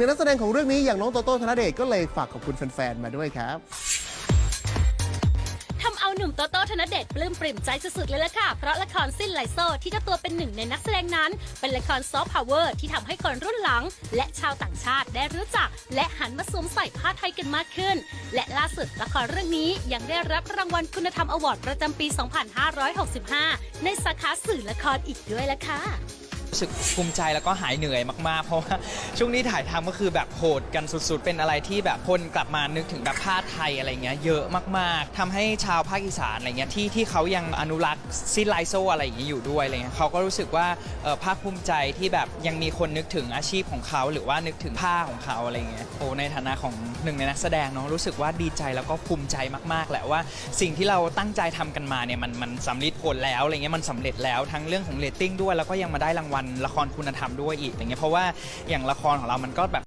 ในนักแสดงของเรื่องนี้อย่างน้องโตโต้ธนเดชก็เลยฝากขอบคุณแฟนๆ มาด้วยครับทำเอาหนุ่มโตโต้ธนเดชปลื้มปริ่มใจสุดๆเลยล่ะค่ะ เพราะละครสิ้นไหลโซที่เจ้าตัวเป็นหนึ่งในนักแสดงนั้น เป็นละครซอฟต์พาวเวอร์ที่ทำให้คนรุ่นหลัง และชาวต่างชาติได้รู้จัก และหันมาสวมใส่ผ้าไทยกันมากขึ้น และล่าสุดละครเรื่องนี้ยังได้รับรางวัลคุณธรรมอวอร์ดประจำปี 2565 ในสาขาสื่อละครอีกด้วยล่ะค่ะ รู้สึกภูมิใจแล้วก็หายเหนื่อยมากๆ เพราะว่าช่วงนี้ถ่ายทำก็คือแบบโหดกันสุดๆ เป็นอะไรที่แบบคนกลับมานึกถึงแบบผ้าไทยอะไรเงี้ยเยอะมากๆทำให้ชาวภาคอีสานอะไรเงี้ยที่ที่เขายังอนุรักษ์ซิไลโซอะไรอย่างเงี้ยอยู่ด้วยอะไรเงี้ยเขาก็รู้สึกว่าเออภาคภูมิใจที่แบบยังมีคนนึกถึงอาชีพของเขาหรือว่านึกถึงผ้าของเขาอะไรเงี้ยโอ้ในฐานะของหนึ่งในนักแสดงเนาะรู้สึกว่าดีใจแล้วก็ภูมิใจมากๆแหละว่าสิ่งที่เราตั้งใจทำกันมาเนี่ยมันมันสำลิดผลแล้วอะไรเงี้ยมันสำเร็จแล้วทั้งเรื่องของเรตติ้งด้วยแล้วก็ยังมาได้รางวัลละครคุณธรรมด้วยอีกอย่างเงี้ยเพราะว่าอย่างละครของเรามันก็แบบ